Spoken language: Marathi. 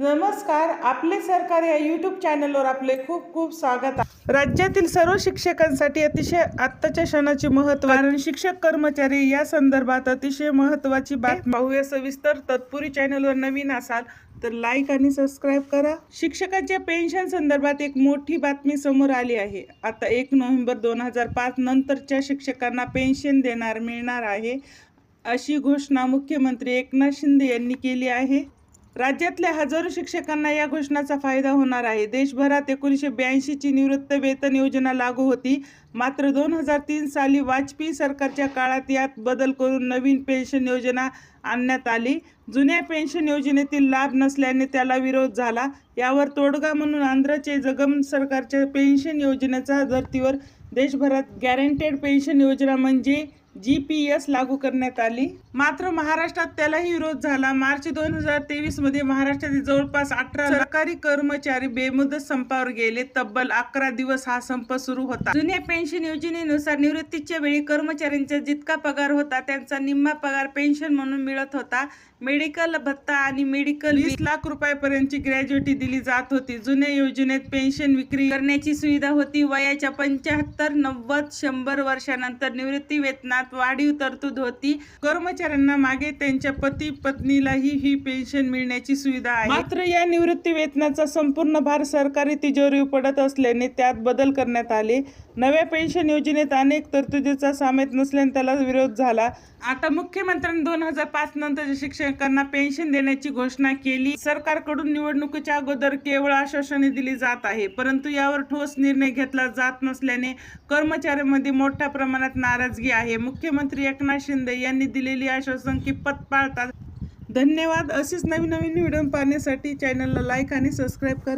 नमस्कार आपले सरकार या यूट्यूब चॅनलवर आपले खूप खूप स्वागत आहे राज्यातील सर्व शिक्षकांसाठी अतिशय आत्ताच्या क्षणाचे महत्त्व कारण शिक्षक कर्मचारी या संदर्भात अतिशय महत्त्वाची बात पाहूया. सविस्तर तत्पुरी चॅनलवर नवीन असाल तर लाईक आणि सबस्क्राईब करा. शिक्षकांच्या पेन्शन संदर्भात एक मोठी बातमी समोर आली आहे. आता एक नोव्हेंबर दोन हजार पाच नंतरच्या शिक्षकांना पेन्शन देणार मिळणार आहे अशी घोषणा मुख्यमंत्री एकनाथ शिंदे यांनी केली आहे. राज्यातल्या हजारो शिक्षकांना या घोषणाचा फायदा होणार आहे. देशभरात एकोणीसशे ब्याऐंशीची निवृत्त वेतन योजना लागू होती. मात्र दोन हजार तीन साली वाजपेयी सरकारच्या काळात यात बदल करून नवीन पेन्शन योजना आणण्यात आली. जुन्या पेन्शन योजनेतील लाभ नसल्याने त्याला विरोध झाला. यावर तोडगा म्हणून आंध्रचे जगम सरकारच्या पेन्शन योजनेचा धर्तीवर देशभरात गॅरंटेड पेन्शन योजना म्हणजे जी पी एस लागू करण्यात आली. मात्र महाराष्ट्रात त्यालाही विरोध झाला. मार्च दोन हजार तेवीसमध्ये महाराष्ट्रातील जवळपास अठरा सरकारी कर्मचारी बेमुदत संपावर गेले. तब्बल अकरा दिवस हा संप सुरू होता. जुन्या पेन्शन योजनेनुसार निवृत्तीच्या वेळी कर्मचाऱ्यांचा जितका पगार होता त्यांचा निम्मा पगार पेन्शन म्हणून मिळत होता. मेडिकल भत्ता आणि मेडिकल वीस लाख रुपयापर्यंतची ग्रॅज्युटी दिली जात होती. जुन्या योजनेत पेन्शन विक्री करण्याची सुविधा होती. वयाच्या पंच्याहत्तर नव्वद शंभर वर्षानंतर निवृत्ती वेतनात वाढीव तरतूद होती. कर्मचाऱ्यांना मागे त्यांच्या पती पत्नीलाही ही पेन्शन मिळण्याची सुविधा आहे. मात्र या निवृत्ती वेतनाचा संपूर्ण भार सरकारी तिजोरी पडत असल्याने त्यात बदल करण्यात आले. नव्या पेन्शन योजनेत अनेक तरतुदीचा सामेत नसल्याने त्याला विरोध झाला. आता मुख्यमंत्र्यांनी दोन हजार पाच नंतरच्या शिक्षकांना पेन्शन देण्याची घोषणा केली. सरकारकडून निवडणुकीच्या अगोदर केवळ आश्वासने दिली जात आहे. परंतु यावर ठोस निर्णय घेतला जात नसल्याने कर्मचाऱ्यांमध्ये मोठ्या प्रमाणात नाराजगी आहे. मुख्यमंत्री एकनाथ शिंदे यांनी दिलेली आश्वासन की पत पाळतात. धन्यवाद. असेच नवीन नवीन व्हिडिओ पाहण्यासाठी चॅनलला लाईक आणि सबस्क्राईब करा.